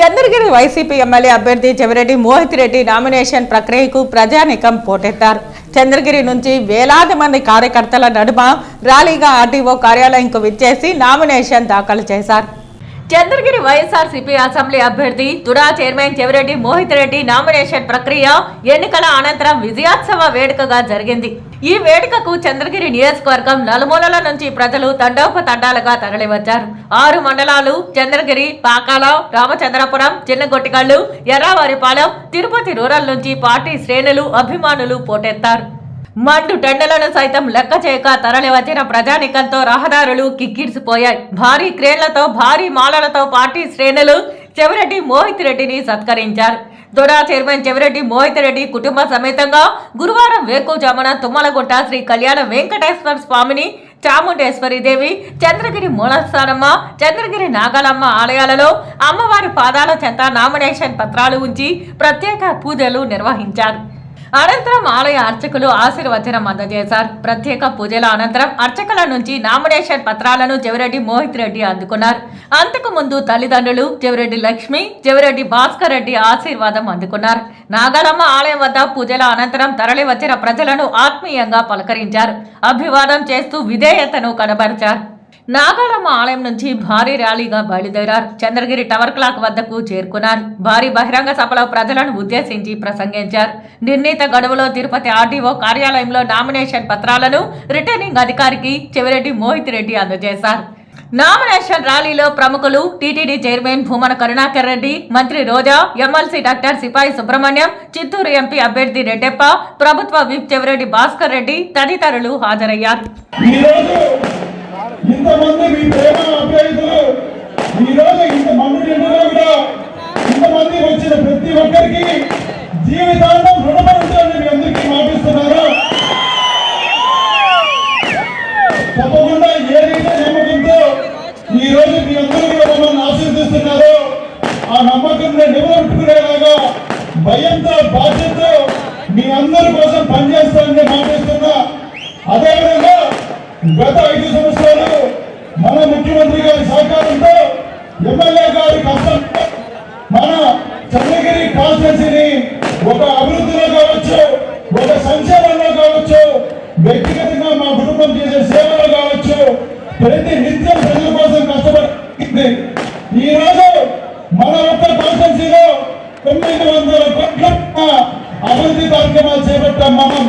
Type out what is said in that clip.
Chandragiri YCP MLA అభ్యర్థి Chevireddy Mohit Reddy nomination ప్రక్రియకు ప్రజానికం పోటెత్తారు. చంద్రగిరి నుంచి వేలాది మంది కార్యకర్తల నడుమ ర్యాలీగా ఆర్టీఓ కార్యాలయంకు విచ్చేసి నామినేషన్ దాఖలు చేశారు. చంద్రగిరి వైఎస్ఆర్సీపీ అసెంబ్లీ అభ్యర్థి TUDA chairman Chevireddy Mohith Reddy nomination ప్రక్రియ ఎన్నికల అనంతరం విజయోత్సవ వేడుకగా జరిగింది. ఈ వేడుకకు చంద్రగిరి నియోజకవర్గం నలుమూలల నుంచి ప్రజలు తండోపతండాలుగా తరలివచ్చారు. ఆరు మండలాలు చంద్రగిరి పాకాల రామచంద్రపురం చిన్నగొట్టిగళ్ళు ఎర్రావారిపాలెం తిరుపతి రూరల్ నుంచి పార్టీ శ్రేణులు అభిమానులు పోటెత్తారు. మండు టెండలను సైతం లెక్క చేయక తరలి వచ్చిన ప్రజానికంతో రహదారులు కిక్కిరిసిపోయాయి. భారీ క్రేన్లతో భారీ మాలలతో పార్టీ శ్రేణులు చెవిరెడ్డి మోహిత్ రెడ్డిని సత్కరించారు. దొరా చైర్మన్ చెవిరెడ్డి మోహిత్ రెడ్డి కుటుంబ సమేతంగా గురువారం వేకుజామున తుమ్మలగుట్ట శ్రీ కళ్యాణ వెంకటేశ్వర స్వామిని చాముండేశ్వరి దేవి చంద్రగిరి మూలస్థానమ్మ చంద్రగిరి నాగలమ్మ ఆలయాలలో అమ్మవారి పాదాల చెంత నామినేషన్ పత్రాలు ఉంచి ప్రత్యేక పూజలు నిర్వహించారు. అనంతరం ఆలయ అర్చకులు ఆశీర్వచనం అందజేశారు. ప్రత్యేక పూజల అనంతరం అర్చకుల నుంచి నామినేషన్ పత్రాలను చెవిరెడ్డి మోహిత్ రెడ్డి అందుకున్నారు. అంతకు ముందు తల్లిదండ్రులు జవిరెడ్డి లక్ష్మి జవిరెడ్డి భాస్కర్ రెడ్డి ఆశీర్వాదం అందుకున్నారు. నాగలమ్మ ఆలయం వద్ద పూజల అనంతరం తరలి వచ్చిన ప్రజలను ఆత్మీయంగా పలకరించారు. అభివాదం చేస్తూ విధేయతను కనబరిచారు. నాగాలమ్మ ఆలయం నుంచి భారీ ర్యాలీగా బయలుదేరారు. చంద్రగిరి టవర్ క్లాక్ వద్దకు చేరుకున్నారు. భారీ బహిరంగ సభలో ప్రజలను ఉద్దేశించి ప్రసంగించారు. నిర్ణీత గడువులో తిరుపతి ఆర్డీఓ కార్యాలయంలో నామినేషన్ పత్రాలను రిటర్నింగ్ అధికారికి చెవిరెడ్డి మోహిత్ రెడ్డి అందజేశారు. నామినేషన్ ర్యాలీలో ప్రముఖులు టీటీడీ చైర్మన్ భూమన కరుణాకర్ రెడ్డి మంత్రి రోజా ఎమ్మెల్సీ డాక్టర్ సిపాయి సుబ్రహ్మణ్యం చిత్తూరు ఎంపీ అభ్యర్థి రెడ్డెప్ప ప్రభుత్వ విప్ చెవిరెడ్డి భాస్కర్ రెడ్డి తదితరులు హాజరయ్యారు. ఒక్కరికి జీవితాంతం రుణపడుతుందని మీ అందరికీ మాటిస్తున్నారు. తప్పకుండా ఏదైతే నమ్మకంతో ఈ రోజు మీ అందరూ ఆశీర్దిస్తున్నారు ఆ నమ్మకంలో నిలబెట్టుకునేలాగా భయంతో బాధ్యతతో మీ అందరి కోసం పనిచేస్తానని మాటిస్తున్నా. అదేవిధంగా గత ఐదు సంవత్సరాలు మన ముఖ్యమంత్రి గారి సహకారంతో ఎమ్మెల్యే ప్రతి నిత్యం ప్రజల కోసం కష్టపడింది ఈరోజు మన ఒక్క కాన్స్టెన్సీలో తొమ్మిది వందల కోట్ల అభివృద్ధి కార్యక్రమాలు చేపట్టాం మనం.